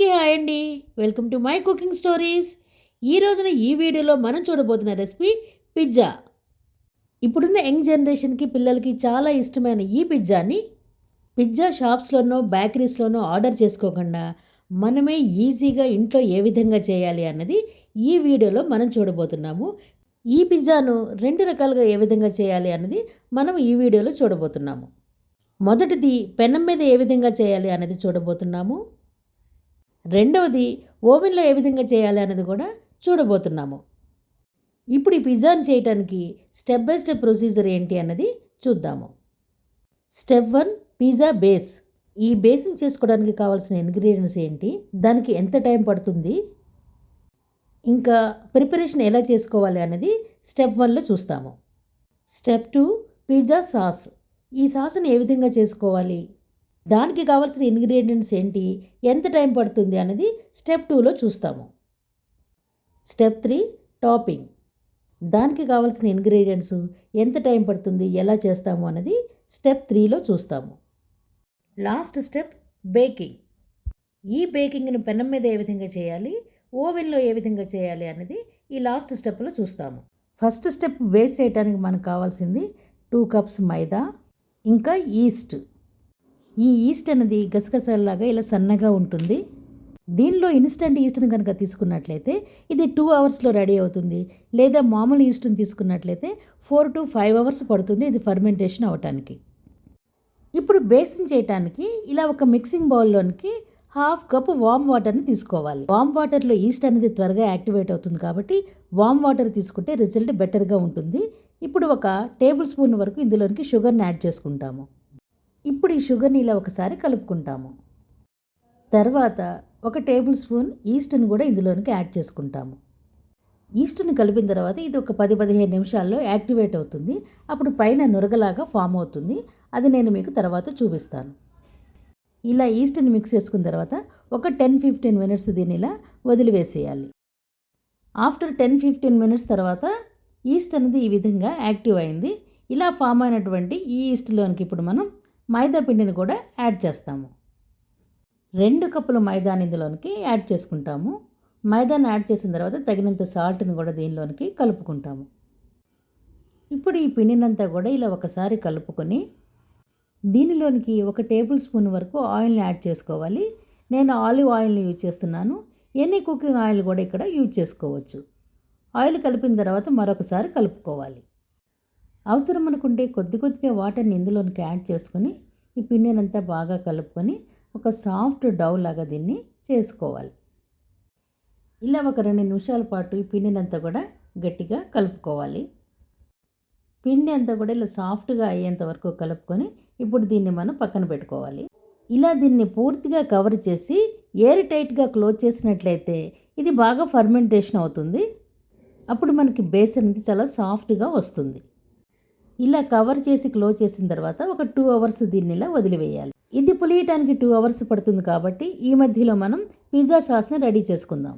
అందరికీ హాయ్ అండి. Welcome to my cooking stories. ఈ రోజున ఈ వీడియోలో మనం చూడబోతున్న రెసిపీ పిజ్జా. ఇప్పుడున్న యంగ్ జనరేషన్కి పిల్లలకి చాలా ఇష్టమైన ఈ పిజ్జాని పిజ్జా షాప్స్లోనో బేకరీస్లోనో ఆర్డర్ చేసుకోకుండా మనమే ఈజీగా ఇంట్లో ఏ విధంగా చేయాలి అన్నది ఈ వీడియోలో మనం చూడబోతున్నాము. ఈ పిజ్జాను రెండు రకాలుగా ఏ విధంగా చేయాలి అన్నది మనం ఈ వీడియోలో చూడబోతున్నాము. మొదటిది పెనం మీద ఏ విధంగా చేయాలి అన్నది చూడబోతున్నాము. రెండవది ఓవెన్లో ఏ విధంగా చేయాలి అన్నది కూడా చూడబోతున్నాము. ఇప్పుడు ఈ పిజ్జాని చేయటానికి స్టెప్ బై స్టెప్ ప్రొసీజర్ ఏంటి అన్నది చూద్దాము. స్టెప్ వన్ పిజ్జా బేస్ ఈ బేస్ని చేసుకోవడానికి కావాల్సిన ఇంగ్రీడియంట్స్ ఏంటి? దానికి ఎంత టైం పడుతుంది? ఇంకా ప్రిపరేషన్ ఎలా చేసుకోవాలి అన్నది స్టెప్ వన్లో చూస్తాము. స్టెప్ టూ పిజ్జా సాస్ ఈ సాస్ని ఏ విధంగా చేసుకోవాలి? దానికి కావాల్సిన ఇంగ్రీడియంట్స్ ఏంటి? ఎంత టైం పడుతుంది అనేది స్టెప్ టూలో చూస్తాము. స్టెప్ త్రీ టాపింగ్ దానికి కావాల్సిన ఇంగ్రీడియంట్స్ ఎంత టైం పడుతుంది? ఎలా చేస్తాము అన్నది స్టెప్ త్రీలో చూస్తాము. లాస్ట్ స్టెప్ బేకింగ్ ఈ బేకింగ్ను పెనం మీద ఏ విధంగా చేయాలి? ఓవెన్లో ఏ విధంగా చేయాలి అనేది ఈ లాస్ట్ స్టెప్లో చూస్తాము. ఫస్ట్ స్టెప్ బేస్ చేయడానికి మనకు కావాల్సింది టూ కప్స్ మైదా ఇంకా ఈస్ట్ ఈ ఈస్ట్ అనేది గసగసలాగా ఇలా సన్నగా ఉంటుంది. దీనిలో ఇన్స్టంట్ ఈస్ట్ని కనుక తీసుకున్నట్లయితే ఇది టూ అవర్స్లో రెడీ అవుతుంది. లేదా మామూలు ఈస్ట్ని తీసుకున్నట్లయితే ఫోర్ టు ఫైవ్ అవర్స్ పడుతుంది ఇది ఫర్మెంటేషన్ అవటానికి. ఇప్పుడు బేసింగ్ చేయటానికి ఇలా ఒక మిక్సింగ్ బౌల్లోనికి హాఫ్ కప్ వామ్ వాటర్ని తీసుకోవాలి. వామ్ వాటర్లో ఈస్ట్ అనేది త్వరగా యాక్టివేట్ అవుతుంది కాబట్టి వామ్ వాటర్ తీసుకుంటే రిజల్ట్ బెటర్గా ఉంటుంది. ఇప్పుడు ఒక టేబుల్ స్పూన్ వరకు ఇందులోనికి షుగర్ని యాడ్ చేసుకుంటాము. ఇప్పుడు ఈ షుగర్ని ఇలా ఒకసారి కలుపుకుంటాము. తర్వాత ఒక టేబుల్ స్పూన్ ఈస్ట్ని కూడా ఇందులోనికి యాడ్ చేసుకుంటాము. ఈస్ట్ని కలిపిన తర్వాత ఇది ఒక పది పదిహేను నిమిషాల్లో యాక్టివేట్ అవుతుంది. అప్పుడు పైన నురగలాగా ఫామ్ అవుతుంది. అది నేను మీకు తర్వాత చూపిస్తాను. ఇలా ఈస్ట్ని మిక్స్ చేసుకున్న తర్వాత ఒక టెన్ ఫిఫ్టీన్ మినిట్స్ దీన్ని ఇలా వదిలివేసేయాలి. ఆఫ్టర్ టెన్ ఫిఫ్టీన్ మినిట్స్ తర్వాత ఈస్ట్ అనేది ఈ విధంగా యాక్టివ్ అయింది. ఇలా ఫామ్ అయినటువంటి ఈ ఈస్ట్లోనికి ఇప్పుడు మనం మైదా పిండిని కూడా యాడ్ చేస్తాము. రెండు కప్పుల మైదాని ఇందులోనికి యాడ్ చేసుకుంటాము. మైదాని యాడ్ చేసిన తర్వాత తగినంత సాల్ట్ని కూడా దీనిలోనికి కలుపుకుంటాము. ఇప్పుడు ఈ పిండినంతా కూడా ఇలా ఒకసారి కలుపుకొని దీనిలోనికి ఒక టేబుల్ స్పూన్ వరకు ఆయిల్ని యాడ్ చేసుకోవాలి. నేను ఆలివ్ ఆయిల్ని యూజ్ చేస్తున్నాను. ఎనీ కుకింగ్ ఆయిల్ కూడా ఇక్కడ యూజ్ చేసుకోవచ్చు. ఆయిల్ కలిపిన తర్వాత మరొకసారి కలుపుకోవాలి. అవసరం అనుకుంటే కొద్ది కొద్దిగా వాటర్ని ఇందులోనికి యాడ్ చేసుకొని ఈ పిండినంతా బాగా కలుపుకొని ఒక సాఫ్ట్ డౌ లాగా దీన్ని చేసుకోవాలి. ఇలా ఒక రెండు నిమిషాల పాటు ఈ పిండినంతా కూడా గట్టిగా కలుపుకోవాలి. పిండి అంతా కూడా ఇలా సాఫ్ట్గా అయ్యేంత వరకు కలుపుకొని ఇప్పుడు దీన్ని మనం పక్కన పెట్టుకోవాలి. ఇలా దీన్ని పూర్తిగా కవర్ చేసి ఎయిర్ టైట్గా క్లోజ్ చేసినట్లయితే ఇది బాగా ఫర్మెంటేషన్ అవుతుంది. అప్పుడు మనకి బేస్ అనేది చాలా సాఫ్ట్గా వస్తుంది. ఇలా కవర్ చేసి క్లోజ్ చేసిన తర్వాత ఒక టూ అవర్స్ దీన్ని ఇలా వదిలివేయాలి. ఇది పులియటానికి టూ అవర్స్ పడుతుంది కాబట్టి ఈ మధ్యలో మనం పిజ్జా సాస్ని రెడీ చేసుకుందాం.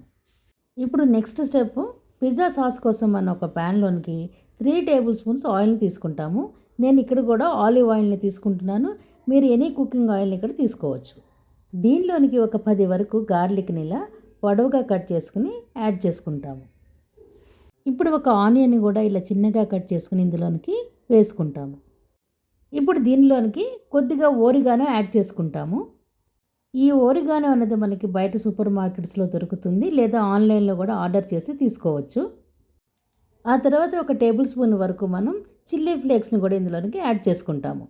ఇప్పుడు నెక్స్ట్ స్టెప్ పిజ్జా సాస్ కోసం మనం ఒక ప్యాన్లోనికి త్రీ టేబుల్ స్పూన్స్ ఆయిల్ని తీసుకుంటాము. నేను ఇక్కడ కూడా ఆలివ్ ఆయిల్ని తీసుకుంటున్నాను. మీరు ఎనీ కుకింగ్ ఆయిల్ని ఇక్కడ తీసుకోవచ్చు. దీనిలోనికి ఒక పది వరకు గార్లిక్ని ఇలా పొడవుగా కట్ చేసుకుని యాడ్ చేసుకుంటాము. ఇప్పుడు ఒక ఆనియన్ కూడా ఇలా చిన్నగా కట్ చేసుకుని ఇందులోనికి వేసుకుంటాము. ఇప్పుడు దీనిలోనికి కొద్దిగా ఓరిగానో యాడ్ చేసుకుంటాము. ఈ ఓరిగానో అనేది మనకి బయట సూపర్ మార్కెట్స్లో దొరుకుతుంది లేదా ఆన్లైన్లో కూడా ఆర్డర్ చేసి తీసుకోవచ్చు. ఆ తర్వాత ఒక టేబుల్ స్పూన్ వరకు మనం చిల్లీ ఫ్లేక్స్ని కూడా ఇందులోనికి యాడ్ చేసుకుంటాము.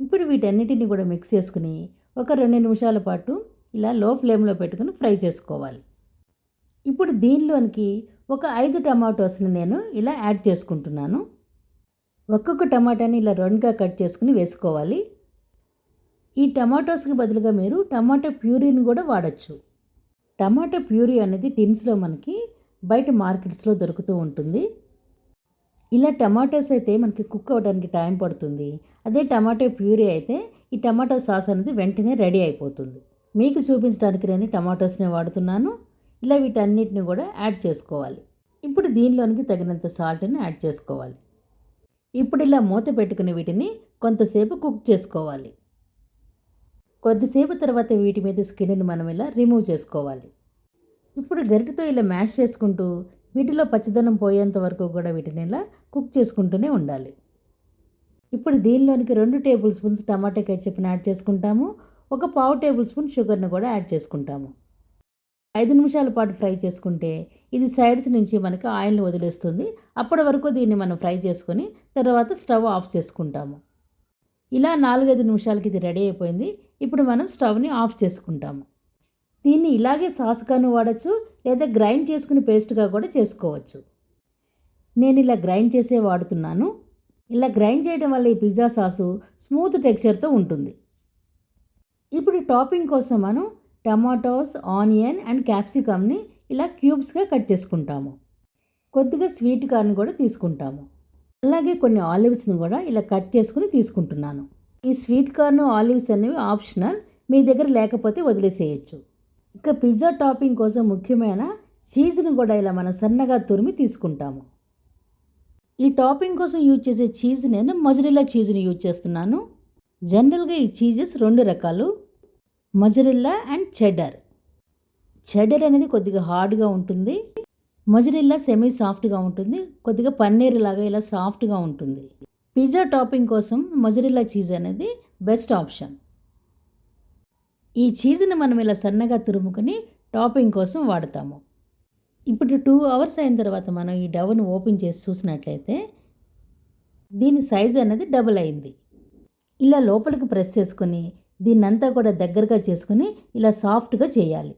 ఇప్పుడు వీటన్నిటిని కూడా మిక్స్ చేసుకుని ఒక రెండు నిమిషాల పాటు ఇలా లో ఫ్లేమ్లో పెట్టుకుని ఫ్రై చేసుకోవాలి. ఇప్పుడు దీనిలోనికి ఒక ఐదు టమాటోస్ని నేను ఇలా యాడ్ చేసుకుంటున్నాను. ఒక్కొక్క టమాటాని ఇలా రౌండ్గా కట్ చేసుకుని వేసుకోవాలి. ఈ టమాటోస్కి బదులుగా మీరు టమాటో ప్యూరీని కూడా వాడచ్చు. టమాటో ప్యూరీ అనేది టిన్స్లో మనకి బయట మార్కెట్స్లో దొరుకుతూ ఉంటుంది. ఇలా టమాటోస్ అయితే మనకి కుక్ అవ్వడానికి టైం పడుతుంది. అదే టమాటో ప్యూరీ అయితే ఈ టమాటో సాస్ అనేది వెంటనే రెడీ అయిపోతుంది. మీకు చూపించడానికి నేను టమాటోస్ని వాడుతున్నాను. ఇలా వీటన్నిటిని కూడా యాడ్ చేసుకోవాలి. ఇప్పుడు దీనిలోనికి తగినంత సాల్ట్ని యాడ్ చేసుకోవాలి. ఇప్పుడు ఇలా మూత పెట్టుకుని వీటిని కొంతసేపు కుక్ చేసుకోవాలి. కొద్దిసేపు తర్వాత వీటి మీద స్కిన్ని మనం ఇలా రిమూవ్ చేసుకోవాలి. ఇప్పుడు గరిటతో ఇలా మ్యాష్ చేసుకుంటూ వీటిలో పచ్చదనం పోయేంత వరకు కూడా వీటిని ఇలా కుక్ చేసుకుంటూనే ఉండాలి. ఇప్పుడు దీనిలోనికి రెండు టేబుల్ స్పూన్స్ టమాటా కెచ్చప్ని యాడ్ చేసుకుంటాము. ఒక పావు టేబుల్ స్పూన్ షుగర్ని కూడా యాడ్ చేసుకుంటాము. ఐదు నిమిషాల పాటు ఫ్రై చేసుకుంటే ఇది సైడ్స్ నుంచి మనకి ఆయిల్ని వదిలేస్తుంది. అప్పటి వరకు దీన్ని మనం ఫ్రై చేసుకొని తర్వాత స్టవ్ ఆఫ్ చేసుకుంటాము. ఇలా నాలుగైదు నిమిషాలకి ఇది రెడీ అయిపోయింది. ఇప్పుడు మనం స్టవ్ని ఆఫ్ చేసుకుంటాము. దీన్ని ఇలాగే సాస్గాను వాడచ్చు లేదా గ్రైండ్ చేసుకుని పేస్ట్గా కూడా చేసుకోవచ్చు. నేను ఇలా గ్రైండ్ చేసే వాడుతున్నాను. ఇలా గ్రైండ్ చేయడం వల్ల ఈ పిజ్జా సాసు స్మూత్ టెక్స్చర్తో ఉంటుంది. ఇప్పుడు టాపింగ్ కోసం మనం టమాటోస్ ఆనియన్ అండ్ క్యాప్సికమ్ని ఇలా క్యూబ్స్గా కట్ చేసుకుంటాము. కొద్దిగా స్వీట్ కార్న్ కూడా తీసుకుంటాము. అలాగే కొన్ని ఆలివ్స్ని కూడా ఇలా కట్ చేసుకుని తీసుకుంటున్నాను. ఈ స్వీట్ కార్న్ ఆలివ్స్ అనేవి ఆప్షనల్ మీ దగ్గర లేకపోతే వదిలేసేయచ్చు. ఇక పిజ్జా టాపింగ్ కోసం ముఖ్యమైన చీజ్ని కూడా ఇలా మనం సన్నగా తురిమి తీసుకుంటాము. ఈ టాపింగ్ కోసం యూజ్ చేసే చీజ్ నేను మొజరిల్లా చీజ్ని యూజ్ చేస్తున్నాను. జనరల్గా ఈ చీజెస్ రెండు రకాలు. మజరిల్లా అండ్ చెడర్. చెడ్డర్ అనేది కొద్దిగా హార్డ్గా ఉంటుంది. మజరిల్లా సెమీ సాఫ్ట్గా ఉంటుంది. కొద్దిగా పన్నీర్ లాగా ఇలా సాఫ్ట్గా ఉంటుంది. పిజ్జా టాపింగ్ కోసం మజరిల్లా చీజ్ అనేది బెస్ట్ ఆప్షన్. ఈ చీజ్ని మనం ఇలా సన్నగా తురుముకొని టాపింగ్ కోసం వాడతాము. ఇప్పుడు టూ అవర్స్ అయిన తర్వాత మనం ఈ డవ్ను ఓపెన్ చేసి చూసినట్లయితే దీని సైజ్ అనేది డబుల్ అయింది. ఇలా లోపలికి ప్రెస్ చేసుకొని దీన్నంతా కూడా దగ్గరగా చేసుకుని ఇలా సాఫ్ట్గా చేయాలి.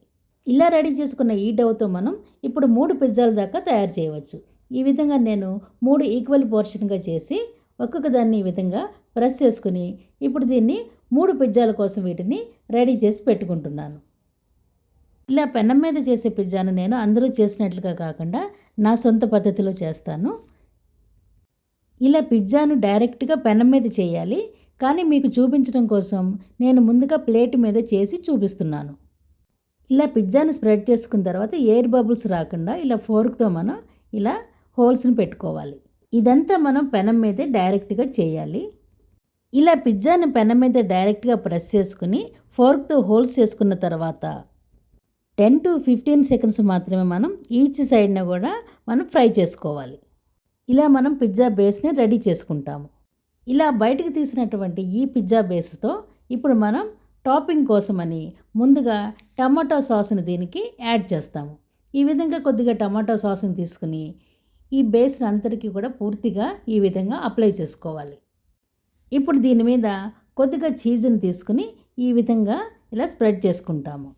ఇలా రెడీ చేసుకున్న ఈ డవ్తో మనం ఇప్పుడు మూడు పిజ్జాల దాకా తయారు చేయవచ్చు. ఈ విధంగా నేను మూడు ఈక్వల్ పోర్షన్గా చేసి ఒక్కొక్క దాన్ని ఈ విధంగా ప్రెస్ చేసుకుని ఇప్పుడు దీన్ని మూడు పిజ్జాల కోసం వీటిని రెడీ చేసి పెట్టుకుంటున్నాను. ఇలా పెనం మీద చేసే పిజ్జాను నేను అందరూ చేసినట్లుగా కాకుండా నా సొంత పద్ధతిలో చేస్తాను. ఇలా పిజ్జాను డైరెక్ట్గా పెనం మీద చేయాలి. కానీ మీకు చూపించడం కోసం నేను ముందుగా ప్లేట్ మీద చేసి చూపిస్తున్నాను. ఇలా పిజ్జాని స్ప్రెడ్ చేసుకున్న తర్వాత ఎయిర్ బబుల్స్ రాకుండా ఇలా ఫోర్క్తో మనం ఇలా హోల్స్ని పెట్టుకోవాలి. ఇదంతా మనం పెనం మీదే డైరెక్ట్గా చేయాలి. ఇలా పిజ్జాని పెనం మీద డైరెక్ట్గా ప్రెస్ చేసుకుని ఫోర్క్తో హోల్స్ చేసుకున్న తర్వాత టెన్ టు ఫిఫ్టీన్ సెకండ్స్ మాత్రమే మనం ఈచ్ సైడ్న కూడా మనం ఫ్రై చేసుకోవాలి. ఇలా మనం పిజ్జా బేస్ని రెడీ చేసుకుంటాము. ఇలా బయటకు తీసినటువంటి ఈ పిజ్జా బేస్తో ఇప్పుడు మనం టాపింగ్ కోసమని ముందుగా టమాటో సాస్ని దీనికి యాడ్ చేస్తాము. ఈ విధంగా కొద్దిగా టమాటో సాస్ని తీసుకుని ఈ బేస్ అంతటికీ కూడా పూర్తిగా ఈ విధంగా అప్లై చేసుకోవాలి. ఇప్పుడు దీని మీద కొద్దిగా చీజ్ని తీసుకుని ఈ విధంగా ఇలా స్ప్రెడ్ చేసుకుంటాము.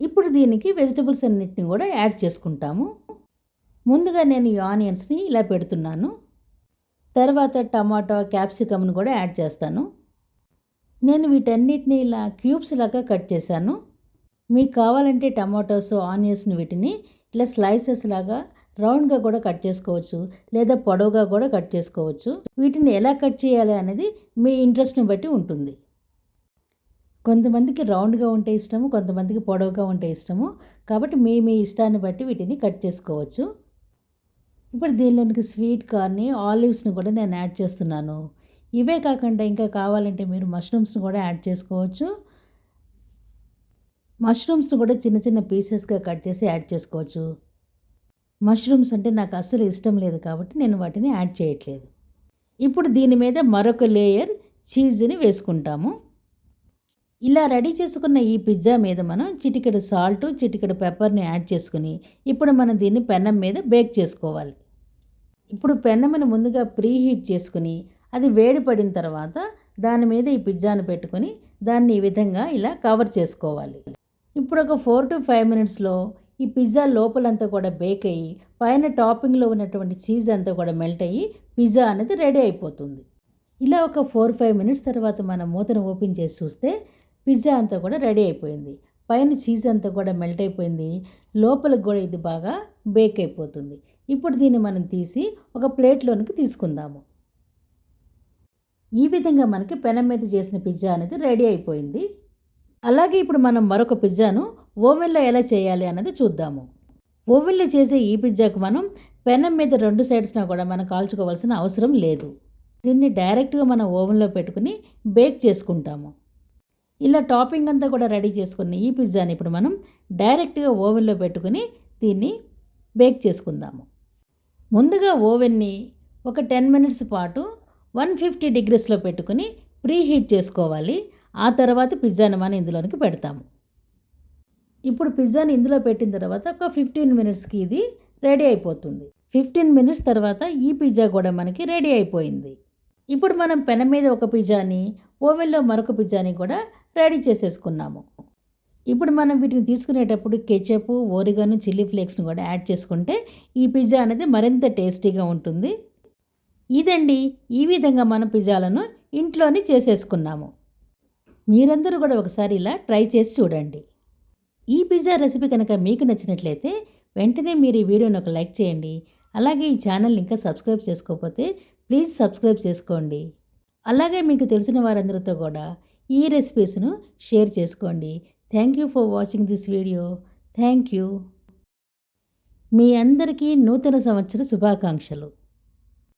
ఇప్పుడు దీనికి వెజిటబుల్స్ అన్నిటిని కూడా యాడ్ చేసుకుంటాము. ముందుగా నేను ఈ ఆనియన్స్ని ఇలా పెడుతున్నాను. తర్వాత టమాటో క్యాప్సికమ్ను కూడా యాడ్ చేస్తాను. నేను వీటన్నిటిని ఇలా క్యూబ్స్ లాగా కట్ చేశాను. మీకు కావాలంటే టమాటోస్ ఆనియన్స్ని వీటిని ఇలా స్లైసెస్ లాగా రౌండ్గా కూడా కట్ చేసుకోవచ్చు. లేదా పొడవుగా కూడా కట్ చేసుకోవచ్చు. వీటిని ఎలా కట్ చేయాలి అనేది మీ ఇంట్రెస్ట్ని బట్టి ఉంటుంది. కొంతమందికి రౌండ్గా ఉంటే ఇష్టము కొంతమందికి పొడవుగా ఉంటే ఇష్టము. కాబట్టి మీ మీ ఇష్టాన్ని బట్టి వీటిని కట్ చేసుకోవచ్చు. ఇప్పుడు దీనిలోనికి స్వీట్ కార్న్ని ఆలివ్స్ని కూడా నేను యాడ్ చేస్తున్నాను. ఇవే కాకుండా ఇంకా కావాలంటే మీరు మష్రూమ్స్ని కూడా యాడ్ చేసుకోవచ్చు. మష్రూమ్స్ని కూడా చిన్న చిన్న పీసెస్గా కట్ చేసి యాడ్ చేసుకోవచ్చు. మష్రూమ్స్ అంటే నాకు అస్సలు ఇష్టం లేదు కాబట్టి నేను వాటిని యాడ్ చేయట్లేదు. ఇప్పుడు దీని మీద మరొక లేయర్ చీజ్ని వేసుకుంటాము. ఇలా రెడీ చేసుకున్న ఈ పిజ్జా మీద మనం చిటికెడు సాల్ట్ చిటికెడు పెప్పర్ని యాడ్ చేసుకుని ఇప్పుడు మనం దీన్ని పెన్నం మీద బేక్ చేసుకోవాలి. ఇప్పుడు పెన్నమని ముందుగా ప్రీ హీట్ చేసుకుని అది వేడి పడిన తర్వాత దాని మీద ఈ పిజ్జాను పెట్టుకొని దాన్ని ఈ విధంగా ఇలా కవర్ చేసుకోవాలి. ఇప్పుడు ఒక ఫోర్ టు ఫైవ్ మినిట్స్లో ఈ పిజ్జా లోపలంతా కూడా బేక్ అయ్యి పైన టాపింగ్లో ఉన్నటువంటి చీజ్ అంతా కూడా మెల్ట్ అయ్యి పిజ్జా అనేది రెడీ అయిపోతుంది. ఇలా ఒక ఫోర్ ఫైవ్ మినిట్స్ తర్వాత మనం మూతను ఓపెన్ చేసి చూస్తే పిజ్జా అంతా కూడా రెడీ అయిపోయింది. పైన చీజ్ అంతా కూడా మెల్ట్ అయిపోయింది. లోపలికి కూడా ఇది బాగా బేక్ అయిపోతుంది. ఇప్పుడు దీన్ని మనం తీసి ఒక ప్లేట్లోనికి తీసుకుందాము. ఈ విధంగా మనకి పెనం మీద చేసిన పిజ్జా అనేది రెడీ అయిపోయింది. అలాగే ఇప్పుడు మనం మరొక పిజ్జాను ఓవెన్లో ఎలా చేయాలి అన్నది చూద్దాము. ఓవెన్లో చేసే ఈ పిజ్జాకు మనం పెనం మీద రెండు సైడ్స్న కూడా మనం కాల్చుకోవాల్సిన అవసరం లేదు. దీన్ని డైరెక్ట్గా మనం ఓవెన్లో పెట్టుకుని బేక్ చేసుకుంటాము. ఇలా టాపింగ్ అంతా కూడా రెడీ చేసుకున్న ఈ పిజ్జాని ఇప్పుడు మనం డైరెక్ట్గా ఓవెన్లో పెట్టుకుని దీన్ని బేక్ చేసుకుందాము. ముందుగా ఓవెన్ని ఒక టెన్ మినిట్స్ పాటు వన్ ఫిఫ్టీ డిగ్రీస్లో పెట్టుకుని ప్రీ హీట్ చేసుకోవాలి. ఆ తర్వాత పిజ్జాని మనం ఇందులోనికి పెడతాము. ఇప్పుడు పిజ్జాని ఇందులో పెట్టిన తర్వాత ఒక ఫిఫ్టీన్ మినిట్స్కి ఇది రెడీ అయిపోతుంది. ఫిఫ్టీన్ మినిట్స్ తర్వాత ఈ పిజ్జా కూడా మనకి రెడీ అయిపోయింది. ఇప్పుడు మనం పెన మీద ఒక పిజ్జాని ఓవెన్లో మరొక పిజ్జాని కూడా రెడీ చేసేసుకున్నాము. ఇప్పుడు మనం వీటిని తీసుకునేటప్పుడు కెచప్ ఓరిగాను చిల్లీ ఫ్లేక్స్ని కూడా యాడ్ చేసుకుంటే ఈ పిజ్జా అనేది మరింత టేస్టీగా ఉంటుంది. ఇదండి ఈ విధంగా మనం పిజ్జాలను ఇంట్లోనే చేసేసుకున్నాము. మీరందరూ కూడా ఒకసారి ఇలా ట్రై చేసి చూడండి. ఈ పిజ్జా రెసిపీ కనుక మీకు నచ్చినట్లయితే వెంటనే మీరు ఈ వీడియోని ఒక లైక్ చేయండి. అలాగే ఈ ఛానల్ ఇంకా సబ్స్క్రైబ్ చేసుకోకపోతే ప్లీజ్ సబ్స్క్రైబ్ చేసుకోండి. అలాగే మీకు తెలిసిన వారందరితో కూడా ఈ రెసిపీస్ను షేర్ చేసుకోండి. Thank you for watching this video thank you మీ అందరికీ నూతన సంవత్సర శుభాకాంక్షలు.